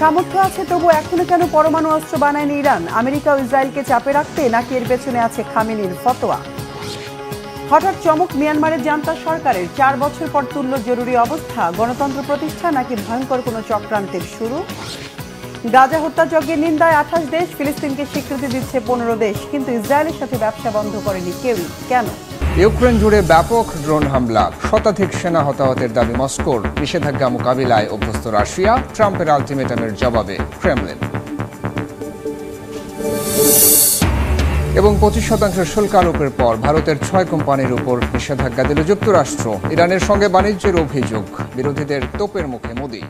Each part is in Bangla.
সামর্থ্য আছে, তবু এখনও কেন পরমাণু অস্ত্র বানায়নি ইরান? আমেরিকা ও ইসরায়েলকে চাপে রাখতে নাকি এর পেছনে আছে খামেনির ফতোয়া? হঠাৎ চমক মিয়ানমারের জান্তা সরকারের। চার বছর পর তুল্য জরুরি অবস্থা। গণতন্ত্র প্রতিষ্ঠা নাকি ভয়ঙ্কর কোনো চক্রান্তের শুরু? গাজা হত্যাযজ্ঞের নিন্দায় আঠাশ দেশ ফিলিস্তিনকে স্বীকৃতি দিচ্ছে পনেরো দেশ। কিন্তু ইসরায়েলের সাথে ব্যবসা বন্ধ করেনি কেউই। কেন? ইউক্রেন জুড়ে ব্যাপক ড্রোন হামলা। শতাধিক সেনা হতাহতের দাবি মস্কোর। নিষেধাজ্ঞা মোকাবিলায় অভ্যস্ত রাশিয়া, ট্রাম্পের আলটিমেটামের জবাবে ক্রেমলিন। এবং পঁচিশ শতাংশ শুল্ক আরোপের পর ভারতের ছয় কোম্পানির উপর নিষেধাজ্ঞা দিল যুক্তরাষ্ট্র। ইরানের সঙ্গে বাণিজ্যের অভিযোগ। বিরোধীদের তোপের মুখে মোদী।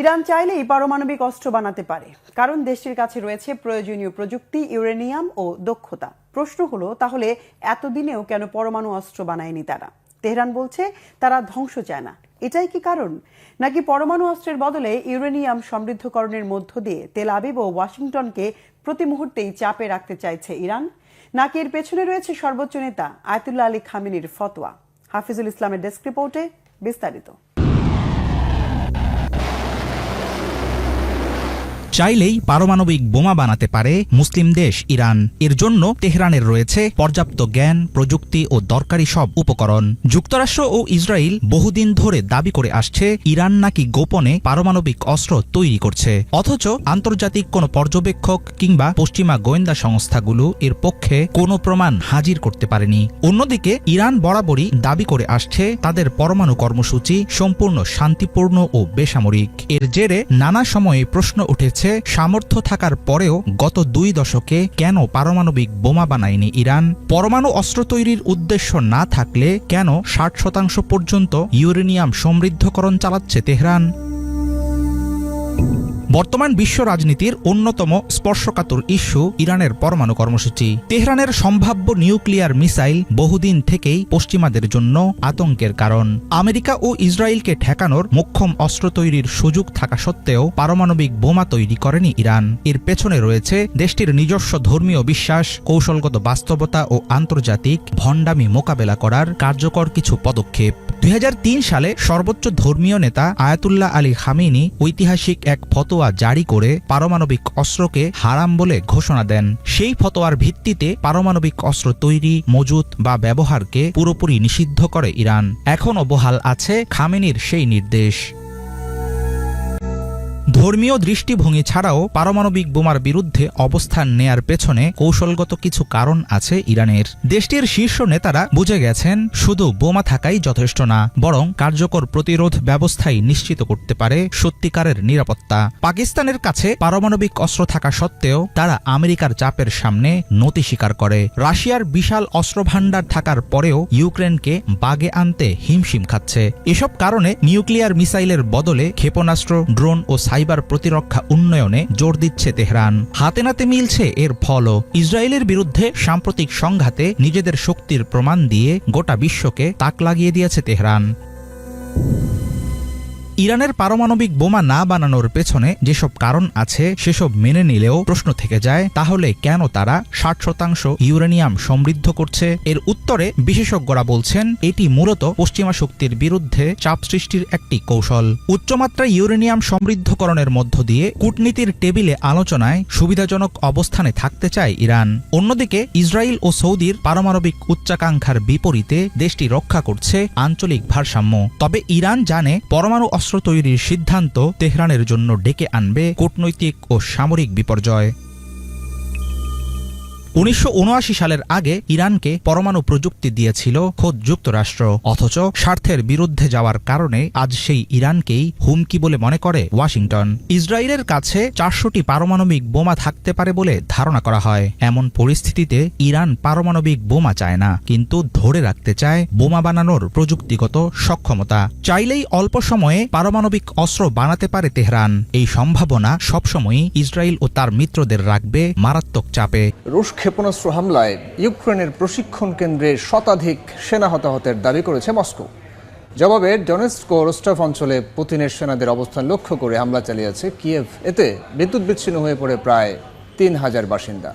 ইরান চাইলেই পারমাণবিক অস্ত্র বানাতে পারে। কারণ দেশটির কাছে রয়েছে প্রয়োজনীয় প্রযুক্তি, ইউরেনিয়াম ও দক্ষতা। প্রশ্ন হলো, তাহলে এতদিনেও কেন পরমাণু অস্ত্র বানায়নি তারা? তেহরান বলছে, তারা ধ্বংস চায় না। এটাই কি কারণ? নাকি পরমাণু অস্ত্রের বদলে ইউরেনিয়াম সমৃদ্ধকরণের মধ্য দিয়ে তেল আবিব ও ওয়াশিংটনকে প্রতি মুহূর্তেই চাপে রাখতে চাইছে ইরান? নাকি এর পেছনে রয়েছে সর্বোচ্চ নেতা আয়তুল্লাহ আলী খামিনির ফতোয়া? হাফিজুল ইসলামের ডেস্ক রিপোর্টে বিস্তারিত। চাইলেই পারমাণবিক বোমা বানাতে পারে মুসলিম দেশ ইরান। এর জন্য তেহরানের রয়েছে পর্যাপ্ত জ্ঞান, প্রযুক্তি ও দরকারি সব উপকরণ। যুক্তরাষ্ট্র ও ইসরায়েল বহুদিন ধরে দাবি করে আসছে ইরান নাকি গোপনে পারমাণবিক অস্ত্র তৈরি করছে। অথচ আন্তর্জাতিক কোনো পর্যবেক্ষক কিংবা পশ্চিমা গোয়েন্দা সংস্থাগুলো এর পক্ষে কোনো প্রমাণ হাজির করতে পারেনি। অন্যদিকে ইরান বরাবরই দাবি করে আসছে তাদের পরমাণু কর্মসূচি সম্পূর্ণ শান্তিপূর্ণ ও বেসামরিক। এর জেরে নানা সময়ে প্রশ্ন উঠেছে সামর্থ্য থাকার পরেও গত দুই দশকে কেন পারমাণবিক বোমা বানায়নি ইরান? পরমাণু অস্ত্র তৈরির উদ্দেশ্য না থাকলে কেন ষাট শতাংশ পর্যন্ত ইউরেনিয়াম সমৃদ্ধকরণ চালাচ্ছে তেহরান? বর্তমান বিশ্ব রাজনীতির অন্যতম স্পর্শকাতর ইস্যু ইরানের পরমাণু কর্মসূচি। তেহরানের সম্ভাব্য নিউক্লিয়ার মিসাইল বহুদিন থেকেই পশ্চিমাদের জন্য আতঙ্কের কারণ। আমেরিকা ও ইসরায়েলকে ঠেকানোর মোক্ষম অস্ত্র তৈরির সুযোগ থাকা সত্ত্বেও পারমাণবিক বোমা তৈরি করেনি ইরান। এর পেছনে রয়েছে দেশটির নিজস্ব ধর্মীয় বিশ্বাস, কৌশলগত বাস্তবতা ও আন্তর্জাতিক ভণ্ডামি মোকাবেলা করার কার্যকর কিছু পদক্ষেপ। দুই হাজার তিন সালে সর্বোচ্চ ধর্মীয় নেতা আয়াতুল্লাহ আলী খামিনি ঐতিহাসিক এক ফতোয়া জারি করে পারমাণবিক অস্ত্রকে হারাম বলে ঘোষণা দেন। সেই ফতোয়ার ভিত্তিতে পারমাণবিক অস্ত্র তৈরি, মজুত বা ব্যবহারকে পুরোপুরি নিষিদ্ধ করে ইরান। এখনও বহাল আছে খামেনির সেই নির্দেশ। ধর্মীয় দৃষ্টিভঙ্গি ছাড়াও পারমাণবিক বোমার বিরুদ্ধে অবস্থান নেয়ার পেছনে কৌশলগত কিছু কারণ আছে ইরানের। দেশটির শীর্ষ নেতারা বুঝে গেছেন, শুধু বোমা থাকাই যথেষ্ট না, বরং কার্যকর প্রতিরোধ ব্যবস্থাই নিশ্চিত করতে পারে সত্যিকারের নিরাপত্তা। পাকিস্তানের কাছে পারমাণবিক অস্ত্র থাকা সত্ত্বেও তারা আমেরিকার চাপের সামনে নতি স্বীকার করে। রাশিয়ার বিশাল অস্ত্রভাণ্ডার থাকার পরেও ইউক্রেনকে বাগে আনতে হিমশিম খাচ্ছে। এসব কারণে নিউক্লিয়ার মিসাইলের বদলে ক্ষেপণাস্ত্র, ড্রোন ও সাইবার প্রতিরক্ষা উন্নয়নে জোর দিচ্ছে তেহরান। হাতে নাতে মিলছে এর ফলও। ইসরায়েলের বিরুদ্ধে সাম্প্রতিক সংঘাতে নিজেদের শক্তির প্রমাণ দিয়ে গোটা বিশ্বকে তাক লাগিয়ে দিয়েছে তেহরান। ইরানের পারমাণবিক বোমা না বানানোর পেছনে যেসব কারণ আছে, সেসব মেনে নিলেও প্রশ্ন থেকে যায়, তাহলে কেন তারা ষাট শতাংশ ইউরেনিয়াম সমৃদ্ধ করছে? এর উত্তরে বিশেষজ্ঞরা বলছেন, এটি মূলত পশ্চিমা শক্তির বিরুদ্ধে চাপ সৃষ্টির একটি কৌশল। উচ্চমাত্রায় ইউরেনিয়াম সমৃদ্ধকরণের মধ্য দিয়ে কূটনীতির টেবিলে আলোচনায় সুবিধাজনক অবস্থানে থাকতে চায় ইরান। অন্যদিকে, ইসরায়েল ও সৌদির পারমাণবিক উচ্চাকাঙ্ক্ষার বিপরীতে দেশটি রক্ষা করছে আঞ্চলিক ভারসাম্য। তবে ইরান জানে, পরমাণু অস্ত্র তৈরির সিদ্ধান্ত তেহরানের জন্য ডেকে আনবে কূটনৈতিক ও সামরিক বিপর্যয়। উনিশশো উনআশি সালের আগে ইরানকে পরমাণু প্রযুক্তি দিয়েছিল খোদ যুক্তরাষ্ট্র। অথচ স্বার্থের বিরুদ্ধে যাওয়ার কারণে আজ সেই ইরানকেই হুমকি বলে মনে করে ওয়াশিংটন। ইসরায়েলের কাছে চারশোটি পারমাণবিক বোমা থাকতে পারে বলে ধারণা করা হয়। এমন পরিস্থিতিতে ইরান পারমাণবিক বোমা চায় না, কিন্তু ধরে রাখতে চায় বোমা বানানোর প্রযুক্তিগত সক্ষমতা। চাইলেই অল্প সময়ে পারমাণবিক অস্ত্র বানাতে পারে তেহরান। এই সম্ভাবনা সবসময়ই ইসরায়েল ও তার মিত্রদের রাখবে মারাত্মক চাপে। রুশ ক্ষেপণাস্ত্র হামলায় ইউক্রেনের প্রশিক্ষণ কেন্দ্রে শতাধিক সেনা হতাহতের দাবি করেছে মস্কো। জবাবে ডনেস্ক ও রোস্টফ অঞ্চলে পুতিনের সেনাদের অবস্থান লক্ষ্য করে হামলা চালিয়েছে কিয়েভ। এতে বিদ্যুৎ বিচ্ছিন্ন হয়ে পড়ে প্রায় তিন হাজার বাসিন্দা।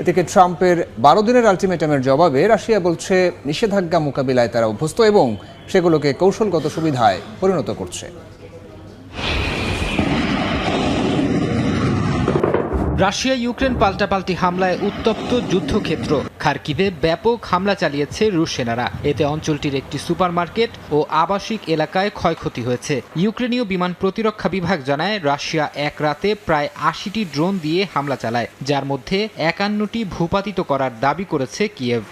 এদিকে ট্রাম্পের বারো দিনের আলটিমেটামের জবাবে রাশিয়া বলছে, নিষেধাজ্ঞা মোকাবিলায় তারা অভ্যস্ত এবং সেগুলোকে কৌশলগত সুবিধায় পরিণত করছে। রাশিয়া ইউক্রেন পাল্টাপাল্টি হামলায় উত্তপ্ত যুদ্ধক্ষেত্র। খার্কিভে ব্যাপক হামলা চালিয়েছে রুশ সেনারা। এতে অঞ্চলটির একটি সুপারমার্কেট ও আবাসিক এলাকায় ক্ষয়ক্ষতি হয়েছে। ইউক্রেনীয় বিমান প্রতিরক্ষা বিভাগ জানায়, রাশিয়া এক রাতে প্রায় আশিটি ড্রোন দিয়ে হামলা চালায়, যার মধ্যে একান্নটি ভূপাতিত করার দাবি করেছে কিয়েভ।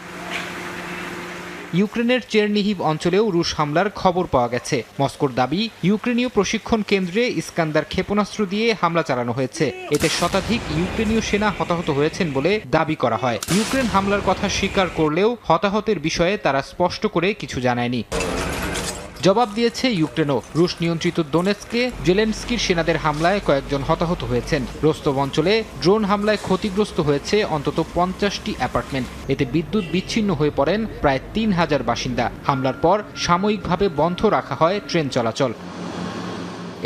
ইউক্রেনের চেরনিহিব অঞ্চলেও রুশ হামলার খবর পাওয়া গেছে। মস্কোর দাবি, ইউক্রেনীয় প্রশিক্ষণ কেন্দ্রে ইস্কান্দার ক্ষেপণাস্ত্র দিয়ে হামলা চালানো হয়েছে। এতে শতাধিক ইউক্রেনীয় সেনা হতাহত হয়েছেন বলে দাবি করা হয়। ইউক্রেন হামলার কথা স্বীকার করলেও হতাহতের বিষয়ে তারা স্পষ্ট করে কিছু জানায়নি। জবাব দিয়েছে ইউক্রেনও। রুশ নিয়ন্ত্রিত দোনেস্কে জেলেনস্কির সেনাদের হামলায় কয়েকজন হতাহত হয়েছেন। রোস্তব অঞ্চলে ড্রোন হামলায় ক্ষতিগ্রস্ত হয়েছে অন্তত পঞ্চাশটি অ্যাপার্টমেন্ট। এতে বিদ্যুৎ বিচ্ছিন্ন হয়ে পড়েন প্রায় তিন হাজার বাসিন্দা। হামলার পর সাময়িকভাবে বন্ধ রাখা হয় ট্রেন চলাচল।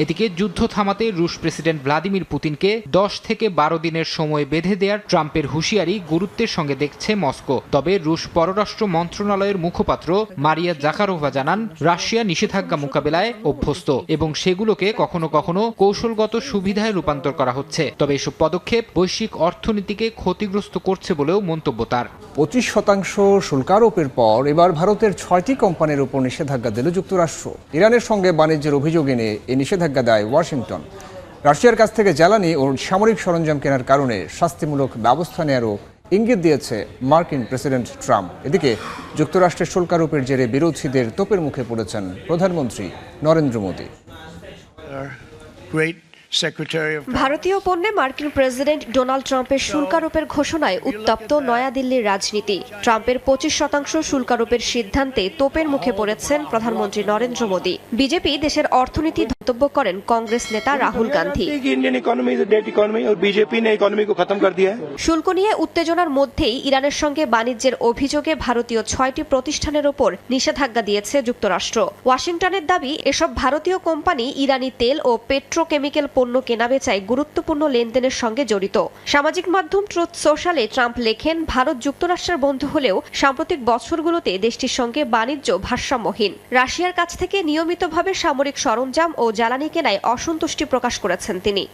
এদিকে যুদ্ধ থামাতে রুশ প্রেসিডেন্ট ভ্লাদিমির পুতিনকে দশ থেকে বারো দিনের সময় বেঁধে দেওয়ার ট্রাম্পের হুঁশিয়ারি গুরুত্বের সঙ্গে দেখছে মস্কো। তবে রুশ পররাষ্ট্র মন্ত্রণালয়ের মুখপাত্র মারিয়া জাকারোভা জানান, রাশিয়া নিষেধাজ্ঞা মোকাবেলায় অভ্যস্ত এবং সেগুলোকে কখনো কখনো কৌশলগত সুবিধায় রূপান্তর করা হচ্ছে। তবে এসব পদক্ষেপ বৈশ্বিক অর্থনীতিকে ক্ষতিগ্রস্ত করছে বলেও মন্তব্য তার। পঁচিশ শতাংশ শুল্ক আরোপের পর এবার ভারতের ছয়টি কোম্পানির উপর নিষেধাজ্ঞা দিল যুক্তরাষ্ট্র। ইরানের সঙ্গে বাণিজ্যের অভিযোগ এনে এই নিষেধাজ্ঞা দেয় ওয়াশিংটন। রাশিয়ার কাছ থেকে জ্বালানি ও সামরিক সরঞ্জাম কেনার কারণে শাস্তিমূলক ব্যবস্থা নেওয়ারও ইঙ্গিত দিয়েছে মার্কিন প্রেসিডেন্ট ট্রাম্প। এদিকে যুক্তরাষ্ট্রের শুল্ক আরোপের জেরে বিরোধীদের তোপের মুখে পড়েছেন প্রধানমন্ত্রী নরেন্দ্র মোদী। ভারতীয় পণ্যে মার্কিন প্রেসিডেন্ট ডোনাল্ড ট্রাম্পের শুল্কারোপের ঘোষণায় উত্তপ্ত নয়াদিল্লির রাজনীতি। ট্রাম্পের পঁচিশ শতাংশ শুল্কারোপের সিদ্ধান্তে তোপের মুখে পড়েছেন প্রধানমন্ত্রী নরেন্দ্র মোদী। বিজেপি দেশের অর্থনীতি মন্তব্য করেন কংগ্রেস নেতা রাহুল গান্ধী। শুল্ক নিয়ে উত্তেজনার মধ্যেই ইরানের সঙ্গে বাণিজ্যের অভিযোগে ভারতীয় ছয়টি প্রতিষ্ঠানের ওপর নিষেধাজ্ঞা দিয়েছে যুক্তরাষ্ট্র। ওয়াশিংটনের দাবি এসব ভারতীয় কোম্পানি ইরানি তেল ও পেট্রোকেমিক্যাল পণ্য কেনাবেচায় গুরুত্বপূর্ণ লেনদেনের সঙ্গে জড়িত। সামাজিক মাধ্যম ট্রুথ সোশ্যালে ট্রাম্প লেখেন ভারত যুক্তরাষ্ট্রের বন্ধু হলেও সাম্প্রতিক বছরগুলোতে দেশটির সঙ্গে বাণিজ্য ভারসাম্যহীন। রাশিয়ার কাছ থেকে নিয়মিতভাবে সামরিক সরঞ্জাম ও জ্বালানি কেনায় অসন্তুষ্টি প্রকাশ করেছেন তিনি।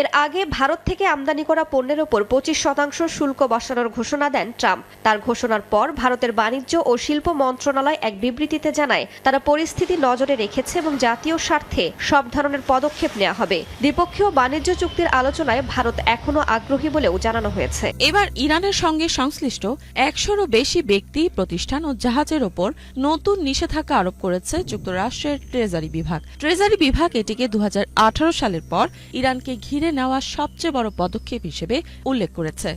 এর আগে ভারত থেকে আমদানি করা পণ্যের ওপর পঁচিশ শতাংশ শুল্ক বসানোর ঘোষণা দেন ট্রাম্প। তার ঘোষণার পর ভারতের বাণিজ্য ও শিল্প মন্ত্রণালয় এক বিবৃতিতে জানায়, তারা পরিস্থিতি নজরে রেখেছে এবং জাতীয় স্বার্থে সব ধরনের পদক্ষেপ নেওয়া হবে। দ্বিপক্ষীয় বাণিজ্য চুক্তির আলোচনায় ভারত এখনও আগ্রহী বলেও জানানো হয়েছে। এবার ইরানের সঙ্গে সংশ্লিষ্ট একশোরও বেশি ব্যক্তি, প্রতিষ্ঠান ও জাহাজের ওপর নতুন নিষেধাজ্ঞা আরোপ করেছে যুক্তরাষ্ট্রের ট্রেজারি বিভাগ। ট্রেজারি বিভাগ এটিকে দু হাজার আঠারো সালের পর ইরানকে ঘিরে নেওয়া সবচেয়ে বড় পদক্ষেপ হিসেবে উল্লেখ করেছে।